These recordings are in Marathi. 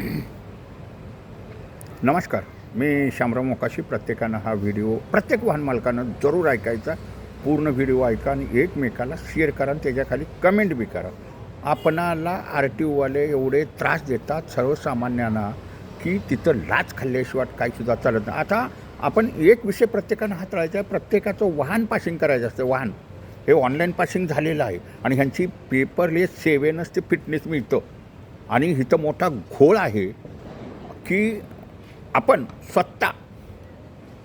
नमस्कार मी शामराव मोकाशी. प्रत्येकानं हा व्हिडिओ प्रत्येक वाहन मालकानं जरूर ऐकायचा. पूर्ण व्हिडिओ ऐका आणि एकमेकाला शेअर करा आणि त्याच्याखाली कमेंट बी करा. आपणाला आर टी ओवाले एवढे त्रास देतात सर्वसामान्यांना की तिथं लाच खाल्ल्याशिवाय काहीसुद्धा चालत नाही. आता आपण एक विषय प्रत्येकानं हाताळायचा आहे. प्रत्येकाचं वाहन पासिंग करायचं असतं. वाहन हे ऑनलाईन पासिंग झालेलं आहे आणि ह्यांची पेपरलेस सेवेनच ते फिटनेस मिळतं. आणि इथं मोठा घोळ आहे की आपण स्वतः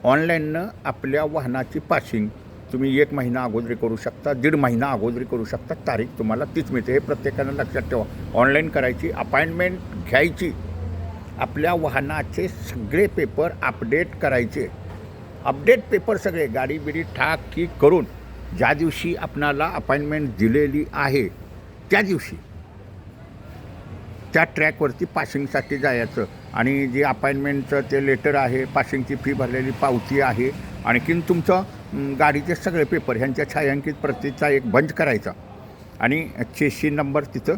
ऑनलाईननं आपल्या वाहनाची पासिंग तुम्ही एक महिना अगोदरी करू शकता दीड महिना अगोदरी करू शकता तारीख तुम्हाला तीच मिळते. हे प्रत्येकानं लक्षात ठेवा. ऑनलाईन करायची अपॉइंटमेंट घ्यायची. आपल्या वाहनाचे सगळे पेपर अपडेट करायचे. अपडेट पेपर सगळे गाडी बिडी ठाक ठीक करून. ज्या दिवशी आपणाला अपॉइंटमेंट दिलेली आहे त्या दिवशी. त्या ट्रॅकवरती पासिंगसाठी जायचं. आणि जे अपॉइंटमेंटचं ते लेटर आहे पासिंगची फी भरलेली पावती आहे. आणखीन तुमचं गाडीचे सगळे पेपर ह्यांच्या छायांकित प्रतीचा एक बंच करायचा. आणि चेशी नंबर तिथं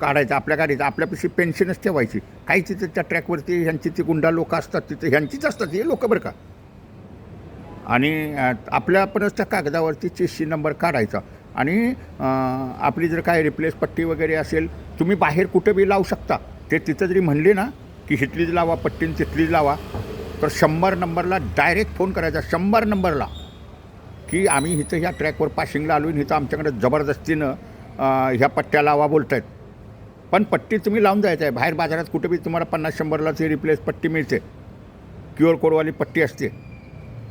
काढायचा. आपल्या गाडीचा आपल्यापाशी पेन्शनच ठेवायची. काही तिथं त्या ट्रॅकवरती ह्यांची ती गुंडा लोक असतात तिथं ह्यांचीच असतात हे लोक बरं का? आणि आपल्यापणच आपल्या त्या कागदावरती चेशी नंबर काढायचा. आणि आपली जर काय रिप्लेस पट्टी वगैरे असेल तुम्ही बाहेर कुठं बी लावू शकता. ते तिथं जरी म्हणले ना की हिथलीच लावा पट्टीन तिथलीच लावा तर शंभर नंबरला डायरेक्ट फोन करायचा. शंभर नंबरला. की आम्ही इथं ह्या ट्रॅकवर पाशिंगला आलो आणि इथं आमच्याकडे जबरदस्तीनं ह्या पट्ट्या लावा बोलत आहेत पण पट्टी तुम्ही लावून जायचं आहे. बाहेर बाजारात कुठे बी तुम्हाला पन्नास शंभरला ती रिप्लेस पट्टी मिळते. क्यू आर कोडवाली पट्टी असते.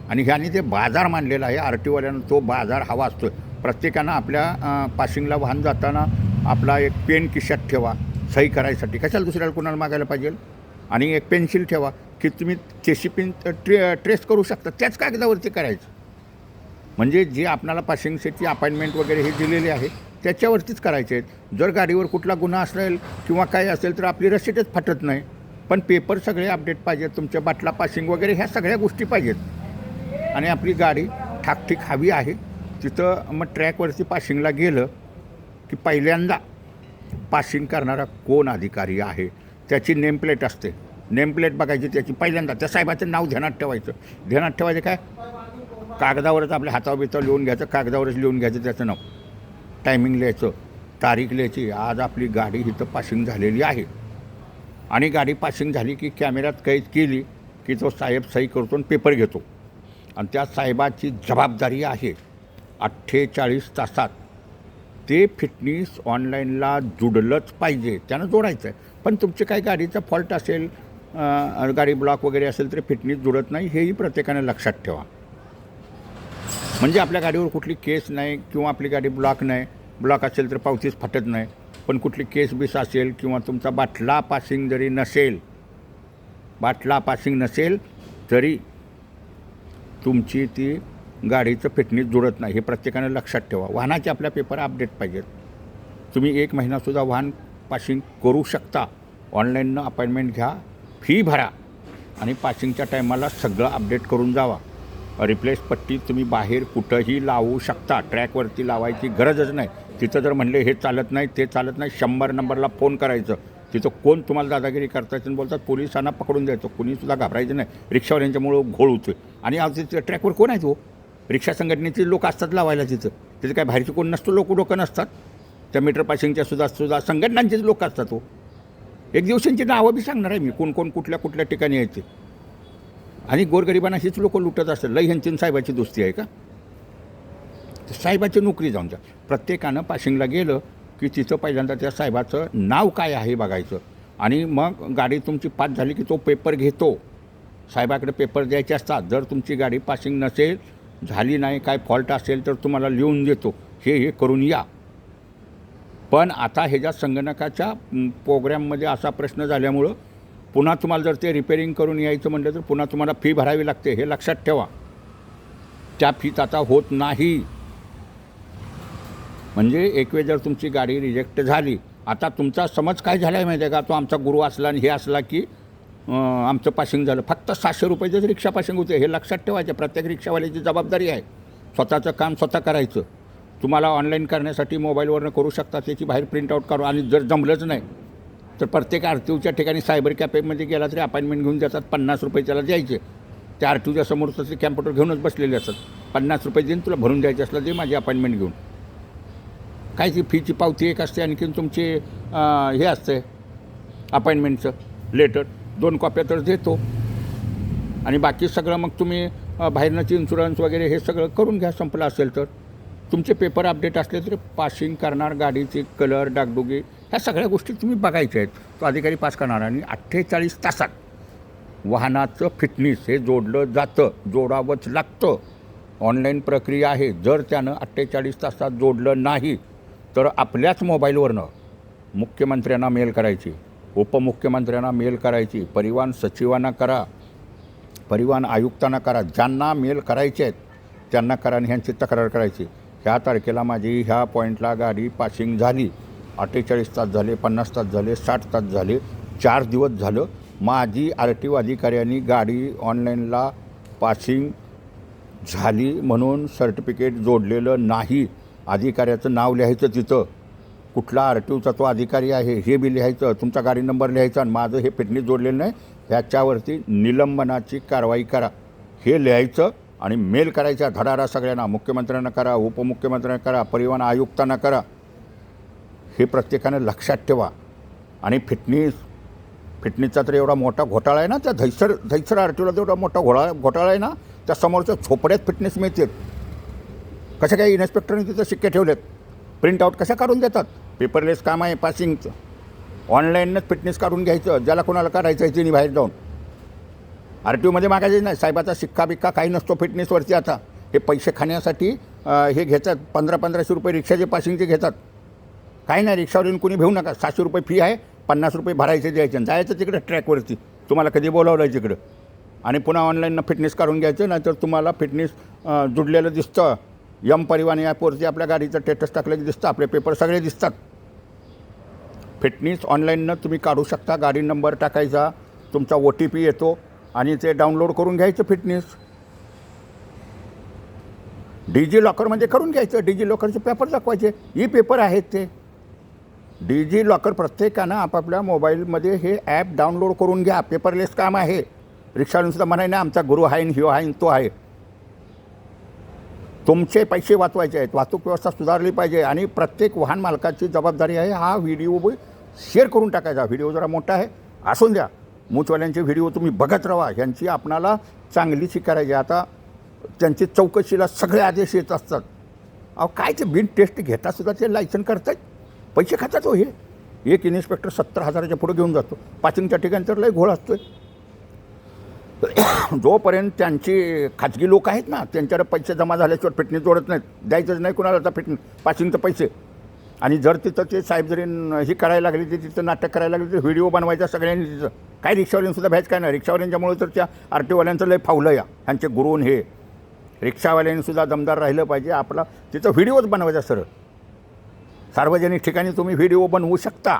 आणि ह्याने ते बाजार मानलेला आहे आर टीवाल्यानं तो बाजार हवा असतो प्रत्येकानं आपल्या पाशिंगला वाहन जाताना आपला एक पेन किशात ठेवा सही करायसाठी. कशाला दुसऱ्याला कोणाला मागायला पाहिजे? आणि एक पेन्सिल ठेवा की तुम्ही चेशी पिन ट्रे ट्रेस करू शकता. त्याच कागदावरती करायचं. म्हणजे जे आपणाला पासिंगसाठी अपॉइंटमेंट वगैरे हे दिलेले आहे त्याच्यावरतीच करायचे. आहेत जर गाडीवर कुठला गुन्हा असेल किंवा काही असेल तर आपली रसीदच फाटत नाही. पण पेपर सगळे अपडेट पाहिजेत तुमच्या बाटला पासिंग वगैरे ह्या सगळ्या गोष्टी पाहिजेत. आणि आपली गाडी ठाकठीक हवी आहे. तिथं मग ट्रॅकवरती पासिंगला गेलं की पहिल्यांदा पासिंग करणारा कोण अधिकारी आहे? त्याची नेमप्लेट असते. नेमप्लेट बघायची त्याची पहिल्यांदा. त्या साहेबाचं नाव ध्यानात ठेवायचं. ध्यानात ठेवायचं काय? कागदावरच आपल्या हातावर बितावर लिहून घ्यायचं कागदावरच लिहून घ्यायचं त्याचं नाव. टायमिंग लिहायचं. तारीख लिहायची. आज आपली गाडी इथं पासिंग झालेली आहे. आणि गाडी पासिंग झाली की कॅमेऱ्यात कैद केली की तो साहेब सही करतो आणि पेपर घेतो. आणि त्या साहेबाची जबाबदारी आहे. अठ्ठेचाळीस तासात ते फिटनेस ऑनलाईनला जुडलंच पाहिजे त्यांना जोडायचं आहे पण तुमचे काही गाडीचा फॉल्ट असेल गाडी ब्लॉक वगैरे असेल तर फिटनेस जुडत नाही हेही प्रत्येकाने लक्षात ठेवा. म्हणजे आपल्या गाडीवर कुठली केस नाही किंवा आपली गाडी ब्लॉक नाही ब्लॉक असेल तर पावतीच फाटत नाही पण कुठली केस बीस असेल किंवा तुमचा बाटला पासिंग जरी नसेल बाटला पासिंग नसेल तरी तुमची ती गाडीचं फिटनेस जुळत नाही हे प्रत्येकानं लक्षात ठेवा. वाहनाचे आपल्या पेपर अपडेट पाहिजेत. तुम्ही एक महिनासुद्धा वाहन पासिंग करू शकता. ऑनलाईननं अपॉइंटमेंट घ्या फी भरा आणि पासिंगच्या टायमाला सगळं अपडेट करून जावा. रिप्लेस पट्टी तुम्ही बाहेर कुठंही लावू शकता. ट्रॅकवरती लावायची गरजच नाही. तिथं जर म्हणले हे चालत नाही ते चालत नाही शंभर नंबरला फोन करायचं. तिथं कोण तुम्हाला दादागिरी करतायचं बोलतात पोलिसांना पकडून द्यायचं. कोणीसुद्धा घाबरायचं नाही. रिक्षावाल्यांच्यामुळं घोळ होतोय आणि आज तिथं ट्रॅकवर कोण आहे तो हो? रिक्षा संघटनेचे लोक असतात लावायला तिथं. तिथे काय बाहेरचे कोण नसतो लोक डोकं नसतात. त्या मीटर पासिंगच्या सुद्धा सुद्धा संघटनांचेच लोक असतात तो एक दिवसांची नावं बी सांगणार आहे मी कोण कोण कुठल्या कुठल्या ठिकाणी यायचे आणि गोरगरिबांना हीच लोक लुटत असतात. लय ह्यांची साहेबाची दोस्ती आहे का? साहेबाची नोकरी जाऊन जा. प्रत्येकानं पाशिंगला गेलं की तिथं पहिल्यांदा त्या साहेबाचं नाव काय आहे बघायचं. आणि मग गाडी तुमची पास झाली की तो पेपर घेतो. साहेबाकडे पेपर द्यायचे असतात. जर तुमची गाडी पासिंग नसेल झाली नाही काय फॉल्ट असेल तर तुम्हाला लिहून देतो. हे हे करून या. पण आता ह्याच्या संगणकाच्या प्रोग्रॅममध्ये असा प्रश्न झाल्यामुळं पुन्हा तुम्हाला जर ते रिपेरिंग करून यायचं म्हटलं तर पुन्हा तुम्हाला फी भरावी लागते हे लक्षात ठेवा. त्या फीत आता होत नाही. म्हणजे एक वेळ जर तुमची गाडी रिजेक्ट झाली आता तुमचा समज काय झाला आहे माहिती आहे का? तो आमचा गुरु असला आणि हे असला की आमचं पासिंग झालं. फक्त सातशे रुपयाचंच रिक्षा पासिंग होते. हे लक्षात ठेवायचं. प्रत्येक रिक्षावाल्याची जबाबदारी आहे. स्वतःचं काम स्वतः करायचं. तुम्हाला ऑनलाईन करण्यासाठी मोबाईलवरनं करू शकता. त्याची बाहेर प्रिंट आऊट करू. आणि जर जमलंच नाही तर प्रत्येक आर टी ओच्या ठिकाणी सायबर कॅफेमध्ये गेला तरी अपॉइंटमेंट घेऊन जातात पन्नास रुपये त्याला द्यायचे. त्या आर टी ओच्या समोर तसे कॅम्प्युटर घेऊनच बसलेले असतात. पन्नास रुपये देईन तुला. भरून द्यायचे असलं ते माझी अपॉइंटमेंट घेऊन. काय ती फीची पावती एक असते. आणखीन तुमची हे असते अपॉइंटमेंटचं लेटर दोन कॉप्या तर देतो. आणि बाकी सगळं मग तुम्ही अ, बाहेरनंच इन्शुरन्स वगैरे हे सगळं करून घ्या संपलं असेल तर. तुमचे पेपर अपडेट असले तरी पासिंग करणार गाडीचे कलर डागडुगी ह्या सगळ्या गोष्टी तुम्ही बघायच्या आहेत. तो अधिकारी पास करणार आणि अठ्ठेचाळीस तासात वाहनाचं फिटनेस हे जोडलं जातं जोडावंच लागतं. ऑनलाईन प्रक्रिया आहे. जर त्यानं अठ्ठेचाळीस तासात जोडलं नाही तर आपल्याच मोबाईलवरनं मुख्यमंत्र्यांना मेल करायची. उपमुख्यमंत्र्यांना मेल करायची परिवहन सचिवांना करा परिवहन आयुक्तांना करा ज्यांना मेल करायचे आहेत त्यांना करा आणि ह्यांची तक्रार करायची. ह्या तारखेला माझी ह्या पॉईंटला गाडी पासिंग झाली. अठ्ठेचाळीस तास झाले पन्नास तास झाले साठ तास झाले चार दिवस झालं. माझी आर टी ओ अधिकाऱ्यांनी गाडी ऑनलाईनला पासिंग झाली म्हणून सर्टिफिकेट जोडलेलं नाही. अधिकाऱ्याचं नाव लिहायचं तिथं. कुठला आर टी ओचा तो अधिकारी आहे हे बी लिहायचं तुमचा गाडी नंबर लिहायचा आणि माझं हे फिटनेस जोडलेलं नाही ह्याच्यावरती निलंबनाची कारवाई करा. हे लिहायचं आणि मेल करायचा धडारा सगळ्यांना मुख्यमंत्र्यांना करा उपमुख्यमंत्र्यांना करा परिवहन आयुक्तांना करा. हे प्रत्येकानं लक्षात ठेवा. आणि फिटनेस फिटनेसचा तर एवढा मोठा घोटाळा आहे ना त्या धैसर धैसर आर टी ओला तेवढा मोठा घोळा घोटाळा आहे ना त्या समोरच्या झोपड्यात फिटनेस मिळतात. कशा काही इन्स्पेक्टरने तिथं शिक्के ठेवलेत? प्रिंट आऊट कशा काढून देतात? पेपरलेस काम आहे पासिंगचं. ऑनलाईनच फिटनेस काढून घ्यायचं ज्याला कोणाला काढायचं आहे तिने बाहेर जाऊन. आर टी ओमध्ये मागायचे नाही साहेबाचा शिक्का बिक्का काही नसतो फिटनेसवरती आता. हे पैसे खाण्यासाठी हे घेतात पंधरा पंधराशे रुपये रिक्षाचे पासिंगचे घेतात. काही नाही रिक्षावर येऊन कोणी भेऊ नका सातशे रुपये फी आहे पन्नास रुपये भरायचे द्यायचे जायचं तिकडं ट्रॅकवरती. तुम्हाला कधी बोलावलं आहे तिकडं? आणि पुन्हा ऑनलाईन फिटनेस काढून घ्यायचं नाहीतर तुम्हाला फिटनेस जुडलेलं दिसतं. यम परिवहन ॲपवरती आपल्या गाडीचं स्टेटस टाकलेलं दिसतं आपले पेपर सगळे दिसतात. फिटनेस ऑनलाईननं तुम्ही काढू शकता गाडी नंबर टाकायचा तुमचा ओ टी पी येतो आणि ते डाउनलोड करून घ्यायचं फिटनेस डिजी लॉकरमध्ये करून घ्यायचं डिजी लॉकरचे पेपर दाखवायचे ई पेपर आहेत ते. डिजी लॉकर प्रत्येकानं आपापल्या मोबाईलमध्ये हे ॲप डाउनलोड करून घ्या पेपरलेस काम आहे. रिक्षावाल्यांसुद्धा म्हणाय ना आमचा गुरु आहे हिओ आहे तो आहे. तुमचे पैसे वाचवायचे आहेत. वाहतूक व्यवस्था सुधारली पाहिजे आणि प्रत्येक वाहन मालकाची जबाबदारी आहे हा व्हिडिओ शेअर करून टाकायचा. व्हिडिओ जरा मोठा आहे असून द्या. मूचवाल्यांचे व्हिडिओ तुम्ही बघत राहा. ह्यांची आपणाला चांगलीची करायची आता त्यांची चौकशीला सगळे आदेश येत असतात. अहो काय ते बिन टेस्ट घेतासुद्धा ते लायसन करतात पैसे खातात हो हे. एक इन्स्पेक्टर सत्तर हजाराच्या पुढे घेऊन जातो. पाचिंगच्या ठिकाणी तर लय घोळ असतोय. जोपर्यंत त्यांची खाजगी लोक आहेत ना त्यांच्याकडे पैसे जमा झाल्याशिवाय फिटनेस जोडत नाहीत. द्यायचंच नाही कुणाला आता फिटनेस पासिंगचं पैसे. आणि जर तिथं ते साहेब जरी हे करायला लागले ते तिथं नाटक करायला लागले तर व्हिडिओ बनवायचा सगळ्यांनी तिथं. काय रिक्षावाल्यांसुद्धा भ्यायच काय नाही. रिक्षावाल्यांच्यामुळे तर त्या आर टी लय फावलं या. ह्यांचे गुरुन हे. रिक्षावाल्यांनीसुद्धा दमदार राहिलं पाहिजे. आपला तिथं व्हिडिओच बनवायचा सरळ. सार्वजनिक ठिकाणी तुम्ही व्हिडिओ बनवू शकता.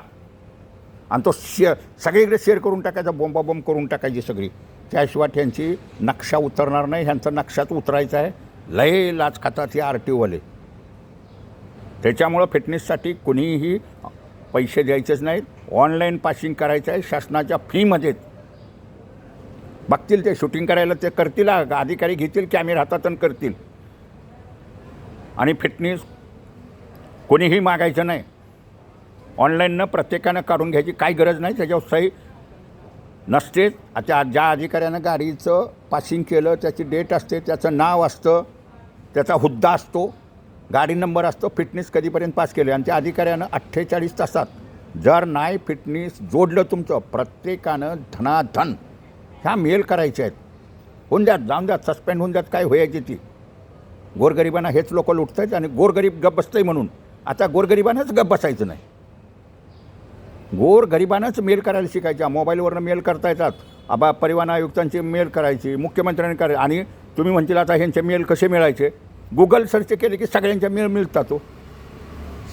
आणि तो शे सगळीकडे शेअर करून टाकायचा बोंबाबोंब करून टाकायची सगळी. त्याशिवाय त्यांची नक्षा उतरणार नाही ह्यांचा नक्षात उतरायचा आहे. लय लाच खातात हे आर टी ओवाले त्याच्यामुळं फिटनेससाठी कुणीही पैसे द्यायचेच नाहीत. ऑनलाईन पासिंग करायचं आहे शासनाच्या फीमध्येच बघतील ते शूटिंग करायला ते करतील अधिकारी घेतील कॅमेरा हातात करतील. आणि फिटनेस कोणीही मागायचं नाही. ऑनलाईननं प्रत्येकानं काढून घ्यायची काही गरज नाही त्याच्यावर सही नसतेच आता ज्या अधिकाऱ्यानं गाडीचं पासिंग केलं त्याची डेट असते त्याचं नाव असतं त्याचा हुद्दा असतो गाडी नंबर असतो फिटनेस कधीपर्यंत पास केलं. आणि त्या अधिकाऱ्यानं अठ्ठेचाळीस तासात जर नाही फिटनेस जोडलं तुमचं प्रत्येकानं धनाधन. ह्या मेल करायच्या आहेत. होऊन द्यात जाऊन द्यात सस्पेंड होऊन द्यात काय व्हायची ती. गोरगरिबांना हेच लोक लुटत आहेत आणि गोरगरीब गप बसतंय म्हणून. आता गोरगरिबानंच गप बसायचं नाही. गोर गरिबांनाच मेल करायला शिकायच्या. मोबाईलवरनं मेल करता येतात. आबा परिवहन आयुक्तांची मेल करायची मुख्यमंत्र्यांनी करायची आणि तुम्ही म्हणतील आता ह्यांचे मेल कसे मिळायचे? गुगल सर्च केले की सगळ्यांच्या मेल मिळतात तो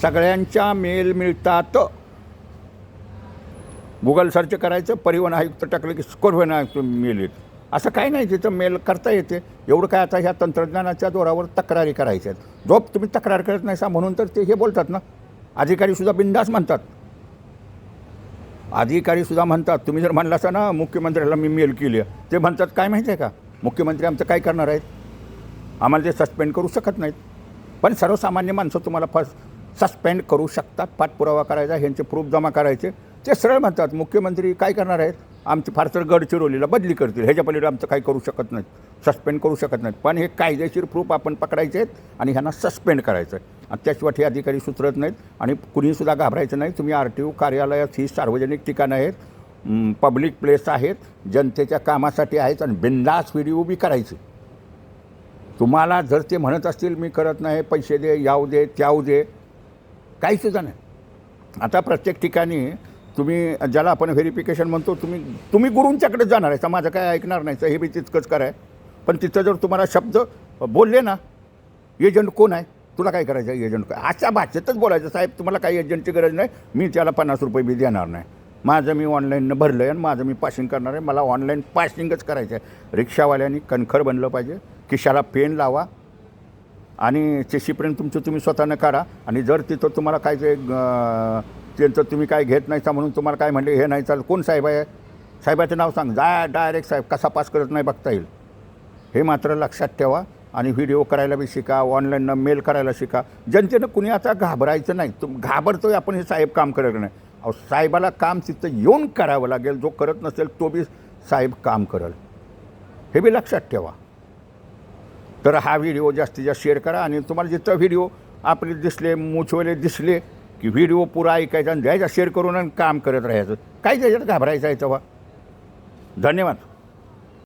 सगळ्यांच्या मेल मिळतात. गुगल सर्च करायचं परिवहन आयुक्त टाकलं की परिवहन आयुक्त मेल येत. असं काही नाही तिथं मेल करता येते. एवढं काय आता ह्या तंत्रज्ञानाच्या जोरावर तक्रारी करायच्या आहेत. जो तुम्ही तक्रार करत नाही सा म्हणून तर ते हे बोलतात ना. अधिकारीसुद्धा बिंदास म्हणतात. अधिकारीसुद्धा म्हणतात तुम्ही जर म्हणला असा ना मुख्यमंत्र्याला मी मेल केली ते म्हणतात काय माहिती आहे का? मुख्यमंत्री आमचं काय करणार आहेत? आम्हाला ते सस्पेंड करू शकत नाहीत. पण सर्वसामान्य माणसं तुम्हाला फस सस्पेंड करू शकतात पाठपुरावा करायचा ह्यांचे प्रूफ जमा करायचे. ते सरळ म्हणतात मुख्यमंत्री काय करणार आहेत? आमची फार तर गडचिरोलीला बदली करतील ह्याच्या पलीकडे आमचं काही करू शकत नाहीत सस्पेंड करू शकत नाहीत. पण हे कायदेशीर प्रूफ आपण पकडायचे आहेत आणि ह्यांना सस्पेंड करायचं आहे. आणि त्याशिवाय हे अधिकारी सुचरत नाहीत आणि कुणीसुद्धा घाबरायचं नाही. तुम्ही आर टी ओ कार्यालयात ही सार्वजनिक ठिकाणं आहेत पब्लिक प्लेस आहेत जनतेच्या कामासाठी आहेत आणि बिंदास व्हिडिओ बी करायची. तुम्हाला जर ते म्हणत असतील मी करत नाही पैसे दे याऊ दे त्याऊ दे काहीसुद्धा नाही. आता प्रत्येक ठिकाणी तुम्ही ज्याला आपण व्हेरिफिकेशन म्हणतो तुम्ही तुम्ही गुरूंच्याकडे जाणार आहे. माझं काय ऐकणार नाही तर हे बी तितकंच कराय. पण तिथं जर तुम्हाला शब्द बोलले ना एजंट कोण आहे? तुला काय करायचं आहे एजंट काय अशा भाषेतच बोलायचं. साहेब तुम्हाला काही एजंटची गरज नाही. मी त्याला पन्नास रुपये बी देणार नाही. माझं मी ऑनलाईननं भरलं आहे आणि माझं मी पासिंग करणार आहे. मला ऑनलाईन पासिंगच करायचं आहे रिक्षावाल्यांनी कणखर बनलं पाहिजे. खिशाला पेन लावा. आणि चेशीपर्यंत तुमचं तुम्ही स्वतःनं काढा. आणि जर तिथं तुम्हाला काय ते त्यांचं तुम्ही काय घेत नाही म्हणून तुम्हाला काय म्हणले हे नाही चाल कोण साहेब आहे? साहेबाचं नाव सांग. जा डायरेक्ट साहेब कसा पास करत नाही बघता येईल. हे मात्र लक्षात ठेवा. आणि व्हिडिओ करायला बी शिका ऑनलाईननं मेल करायला शिका. जनतेनं कुणी आता घाबरायचं नाही. तुम घाबरतोय आपण हे साहेब काम करायला नाही. अहो साहेबाला काम तिथं येऊन करावं लागेल. जो करत नसेल तो बी साहेब काम करेल. हे बी लक्षात ठेवा. तर हा व्हिडिओ जास्तीत जास्त शेअर करा आणि तुम्हाला जिथं व्हिडिओ आपले दिसले मुछवले दिसले की व्हिडिओ पुरा ऐकायचा आणि द्यायचा शेअर करून आणि काम करत राहायचं. काय त्याच्यात घाबरायचं आहे तेव्हा? धन्यवाद.